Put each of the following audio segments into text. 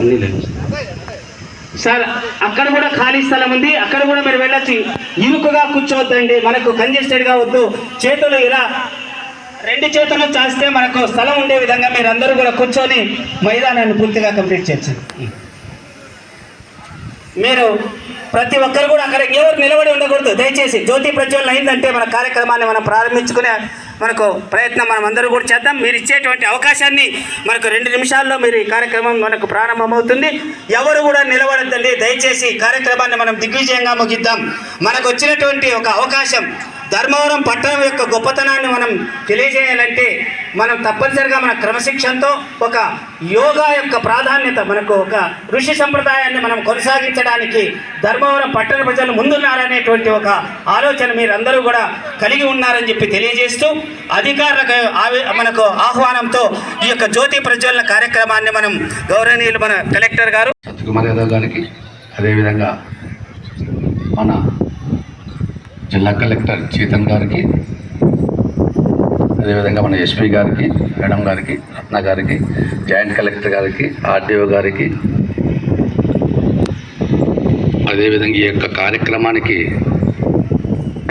అన్ని సార్ అక్కడ కూడా ఖాళీ స్థలం ఉంది. అక్కడ కూడా మీరు వెళ్ళొచ్చు. ఇరుకుగా కూర్చోవద్దండి. మనకు కంజెస్టెడ్గా వద్దు. చేతులు ఇలా రెండు చేతులు చాస్తే మనకు స్థలం ఉండే విధంగా మీరు అందరూ కూడా కూర్చొని మైదానాన్ని పూర్తిగా కంప్లీట్ చేయొచ్చు. మీరు ప్రతి ఒక్కరు కూడా అక్కడ ఎవరు నిలబడి ఉండకూడదు. దయచేసి జ్యోతి ప్రజ్వలన అయిందంటే మన కార్యక్రమాన్ని మనం ప్రారంభించుకునే మనకు ప్రయత్నం మనం అందరూ కూడా చేద్దాం. మీరు ఇచ్చేటువంటి అవకాశాన్ని మనకు రెండు నిమిషాల్లో మీరు ఈ కార్యక్రమం మనకు ప్రారంభమవుతుంది. ఎవరు కూడా నిలబడద్దండి. దయచేసి ఈ కార్యక్రమాన్ని మనం దిగ్విజయంగా ముగిద్దాం. మనకు వచ్చినటువంటి ఒక అవకాశం ధర్మవరం పట్టణం యొక్క గొప్పతనాన్ని మనం తెలియజేయాలంటే మనం తప్పనిసరిగా మన క్రమశిక్షణతో ఒక యోగా యొక్క ప్రాధాన్యత మనకు ఒక ఋషి సంప్రదాయాన్ని మనం కొనసాగించడానికి ధర్మవరం పట్టణ ప్రజలు ముందున్నారనేటువంటి ఒక ఆలోచన మీరందరూ కూడా కలిగి ఉన్నారని చెప్పి తెలియజేస్తూ అధికారులకు మనకు ఆహ్వానంతో ఈ యొక్క జ్యోతి ప్రజ్వలన కార్యక్రమాన్ని మనం గౌరవనీయులు మన కలెక్టర్ గారు గారికి అదేవిధంగా మన జిల్లా కలెక్టర్ చేతన్ గారికి అదేవిధంగా మన ఎస్పీ గారికి మేడం గారికి రత్న గారికి జాయింట్ కలెక్టర్ గారికి ఆర్డీఓ గారికి అదేవిధంగా ఈ యొక్క కార్యక్రమానికి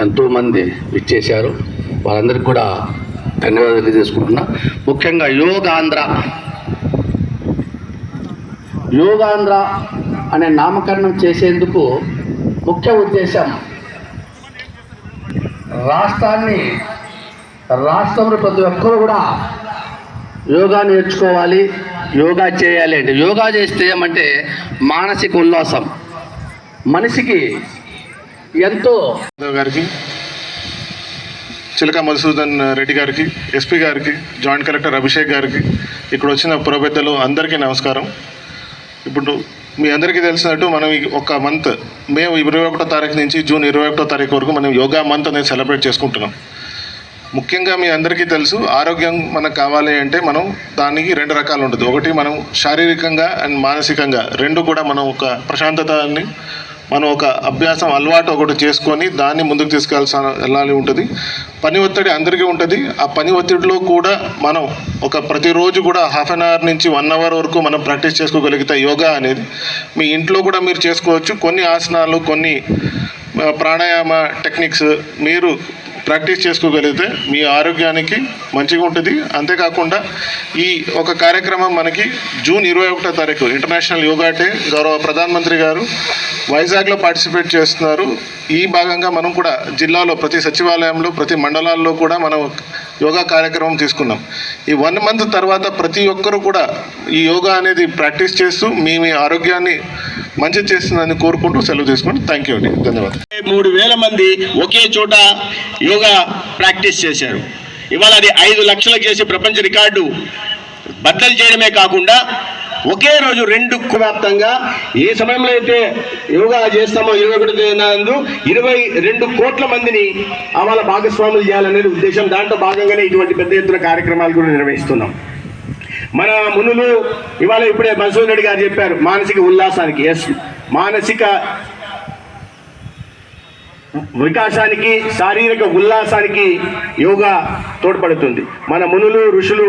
ఎంతోమంది ఇచ్చేశారు వారందరికీ కూడా ధన్యవాదాలు తెలియజేసుకుంటున్నా. ముఖ్యంగా యోగాంధ్ర. యోగాంధ్ర అనే నామకరణం చేసేందుకు ముఖ్య ఉద్దేశం రాష్ట్రాన్ని రాష్ట్రంలో ప్రతి ఒక్కరు కూడా యోగా నేర్చుకోవాలి యోగా చేయాలి అంటే యోగా చేస్తే ఏమంటే మానసిక ఉల్లాసం. మనిషికి ఎంతో గారికి చిలక మధుసూదన్ రెడ్డి గారికి ఎస్పీ గారికి జాయింట్ కలెక్టర్ అభిషేక్ గారికి ఇక్కడ వచ్చిన పురపెద్దలు అందరికీ నమస్కారం. ఇప్పుడు మీ అందరికీ తెలిసినట్టు మనం ఒక మంత్ మే ఇరవై ఒకటో తారీఖు నుంచి జూన్ ఇరవై ఒకటో తారీఖు వరకు మనం యోగా మంత్ అనేది సెలబ్రేట్ చేసుకుంటున్నాం. ముఖ్యంగా మీ అందరికీ తెలుసు ఆరోగ్యం మనకు కావాలి అంటే మనం దానికి రెండు రకాలు ఉంటుంది. ఒకటి మనం శారీరకంగా అండ్ మానసికంగా రెండు కూడా మనం ఒక ప్రశాంతతని మనం ఒక అభ్యాసం అలవాటు ఒకటి చేసుకొని దాన్ని ముందుకు తీసుకెళ్ళాల్సిన వెళ్ళాలి ఉంటుంది. పని ఒత్తిడి అందరికీ ఉంటుంది. ఆ పని ఒత్తిడిలో కూడా మనం ఒక ప్రతిరోజు కూడా హాఫ్ అన్ అవర్ నుంచి వన్ అవర్ వరకు మనం ప్రాక్టీస్ చేసుకోగలిగితే యోగా అనేది మీ ఇంట్లో కూడా మీరు చేసుకోవచ్చు. కొన్ని ఆసనాలు కొన్ని ప్రాణాయామ టెక్నిక్స్ మీరు ప్రాక్టీస్ చేసుకోగలిగితే మీ ఆరోగ్యానికి మంచిగా ఉంటుంది. అంతేకాకుండా ఈ ఒక కార్యక్రమం మనకి జూన్ ఇరవై ఒకటో తారీఖు ఇంటర్నేషనల్ యోగా డే గౌరవ ప్రధానమంత్రి గారు వైజాగ్లో పార్టిసిపేట్ చేస్తున్నారు. ఈ భాగంగా మనం కూడా జిల్లాలో ప్రతి సచివాలయంలో ప్రతి మండలాల్లో కూడా మనం యోగా కార్యక్రమం తీసుకున్నాం. ఈ వన్ మంత్ తర్వాత ప్రతి ఒక్కరూ కూడా ఈ యోగా అనేది ప్రాక్టీస్ చేస్తూ మీ మీ ఆరోగ్యాన్ని మంచి చేస్తుందని కోరుకుంటూ సెలవు తీసుకుని థ్యాంక్ యూ అండి. ధన్యవాదాలు. మూడు వేల మంది ఒకే చోట యోగా ప్రాక్టీస్ చేశారు. ఇవాళ అది ఐదు లక్షలకు చేసి ప్రపంచ రికార్డు బద్దలు చేయడమే కాకుండా ఒకే రోజు రెండు వ్యాప్తంగా ఏ సమయంలో అయితే యోగా చేస్తామో ఇరవై ఒకటి నందు ఇరవై రెండు కోట్ల మందిని వాళ్ళ భాగస్వాములు చేయాలనేది ఉద్దేశం. దాంట్లో భాగంగానే ఇటువంటి పెద్ద ఎత్తున కార్యక్రమాలు కూడా నిర్వహిస్తున్నాం. మన మునులు ఇవాళ ఇప్పుడే మసూద్ రెడ్డి గారు చెప్పారు మానసిక ఉల్లాసానికి. ఎస్ మానసిక వికాసానికి శారీరక ఉల్లాసానికి యోగా తోడ్పడుతుంది. మన మునులు ఋషులు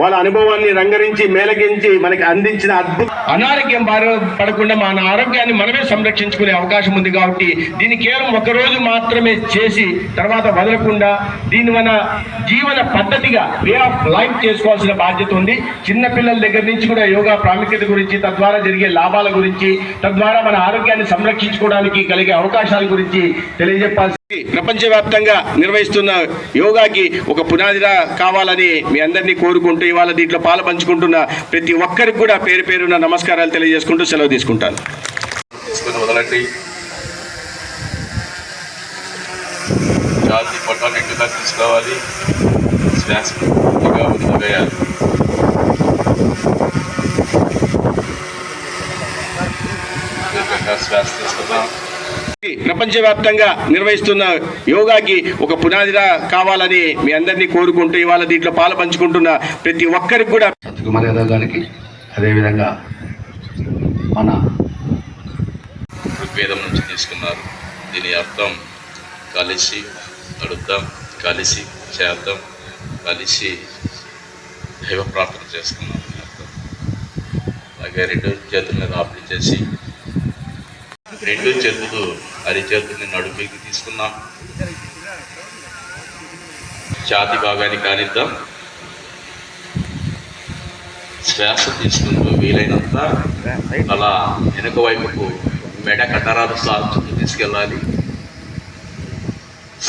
వాళ్ళ అనుభవాన్ని రంగరించి మేలగించి మనకి అందించిన అద్భుత అనారోగ్యం బారి పడకుండా మన ఆరోగ్యాన్ని మనమే సంరక్షించుకునే అవకాశం ఉంది కాబట్టి దీన్ని కేవలం ఒకరోజు మాత్రమే చేసి తర్వాత వదలకుండా దీన్ని మన జీవన పద్ధతిగా వే ఆఫ్ లైఫ్ చేసుకోవాల్సిన బాధ్యత ఉంది. చిన్నపిల్లల దగ్గర నుంచి కూడా యోగా ప్రాముఖ్యత గురించి తద్వారా జరిగే లాభాల గురించి తద్వారా మన ఆరోగ్యాన్ని సంరక్షించుకోవడానికి కలిగే అవకాశాల గురించి తెలియజెప్పాల్సి ప్రపంచవ్యాప్తంగా నిర్వహిస్తున్న యోగాకి ఒక పునాదిగా కావాలని మీ అందరినీ కోరుకుంటూ ఇవాళ దీంట్లో పాలు పంచుకుంటున్న ప్రతి ఒక్కరికి కూడా పేరు పేరున నమస్కారాలు తెలియజేసుకుంటూ సెలవు తీసుకుంటాను. తీసుకుని జాతి పట్టాన్ని శ్వాస వదిలివేయాలి శ్వాస తీసుకుందాం. ప్రపంచవ్యాప్తంగా నిర్వహిస్తున్న యోగాకి ఒక పునాదిగా కావాలని మీ అందరినీ కోరుకుంటూ ఇవాళ దీంట్లో పాలు పంచుకుంటున్న ప్రతి ఒక్కరికి కూడా సత్యకుమార్ యాదవ్ గారికి అదేవిధంగా మన ఋగ్వేదం నుంచి తీసుకున్నారు. దీని అర్థం కలిసి నడుద్దాం కలిసి చేద్దాం కలిసి దైవ ప్రార్థన చేస్తున్నాం అర్థం. అలాగే రెండు చేతుల మీద ఆపరేట్ చేసి రెండు చేతులు అరిచేతుల్ని నడుపుకి తీసుకున్నాం ఛాతి భాగాన్ని కానిద్దాం. శ్వాస తీసుకుంటూ వీలైనంత అలా వెనుక వైపుకు మెడ కటరాలు సాల్చుతూ తీసుకెళ్ళాలి.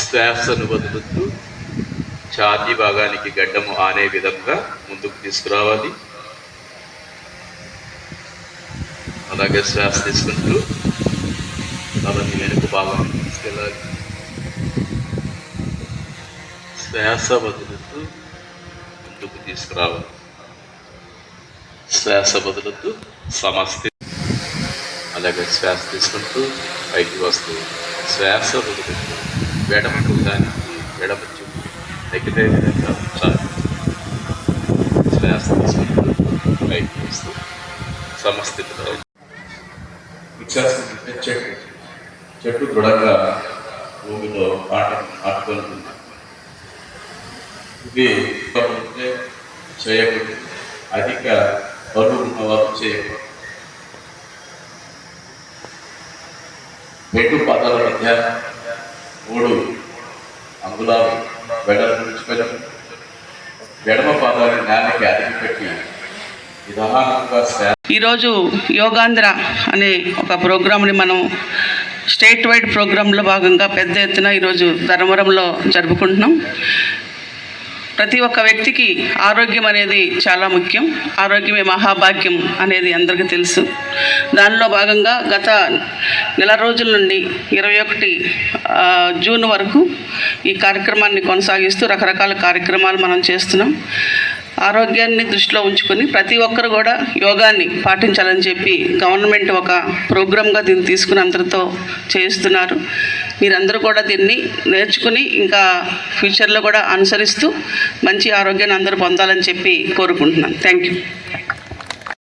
శ్వాసను వదులుతూ ఛాతీ భాగానికి గడ్డము ఆనే విధంగా ముందుకు తీసుకురావాలి. అలాగే శ్వాస తీసుకుంటూ తలని వెనుక భాగం తీసుకెళ్ళాలి. శ్వాస వదులుతూ ముందుకు తీసుకురావాలి. శ్వాస వదులుతూ సమస్తి అలాగే శ్వాస తీసుకుంటూ పైకి వస్తూ శ్వాస వదులుతూ ఎడమ దానికి వెడమ చూపు తగ్గితే విధంగా ఉంచాలి శ్వాస తీసుకుంటూ పైకి వస్తూ సమస్థితిలో విచ్చేస్తుంటే చెట్టు చెట్టు దృఢంగా భూమిలో ఆట నాటుకొని ఇది ఉంటే చేయకూడదు అధిక బరువు ఉన్న వారు చేయకూడదు రెండు పదాల మధ్య మూడు అంగుళాలు వెడలు విడిచిపెట్టి ఎడమ పాదాలు నేలకి అదిగి పెట్టి ఈరోజు యోగాంధ్ర అనే ఒక ప్రోగ్రామ్ని మనం స్టేట్ వైడ్ ప్రోగ్రాంలో భాగంగా పెద్ద ఎత్తున ఈరోజు ధర్మవరంలో జరుపుకుంటున్నాం. ప్రతి ఒక్క వ్యక్తికి ఆరోగ్యం అనేది చాలా ముఖ్యం. ఆరోగ్యమే మహాభాగ్యం అనేది అందరికీ తెలుసు. దానిలో భాగంగా గత నెల రోజుల నుండి ఇరవై ఒకటి జూన్ వరకు ఈ కార్యక్రమాన్ని కొనసాగిస్తూ రకరకాల కార్యక్రమాలు మనం చేస్తున్నాం. ఆరోగ్యాన్ని దృష్టిలో ఉంచుకొని ప్రతి ఒక్కరు కూడా యోగాన్ని పాటించాలని చెప్పి గవర్నమెంట్ ఒక ప్రోగ్రామ్గా దీన్ని తీసుకుని అందరితో చేస్తున్నారు మీరందరూ కూడా దీన్ని నేర్చుకుని ఇంకా ఫ్యూచర్లో కూడా అనుసరిస్తూ మంచి ఆరోగ్యాన్ని అందరూ పొందాలని చెప్పి కోరుకుంటున్నాను. Thank you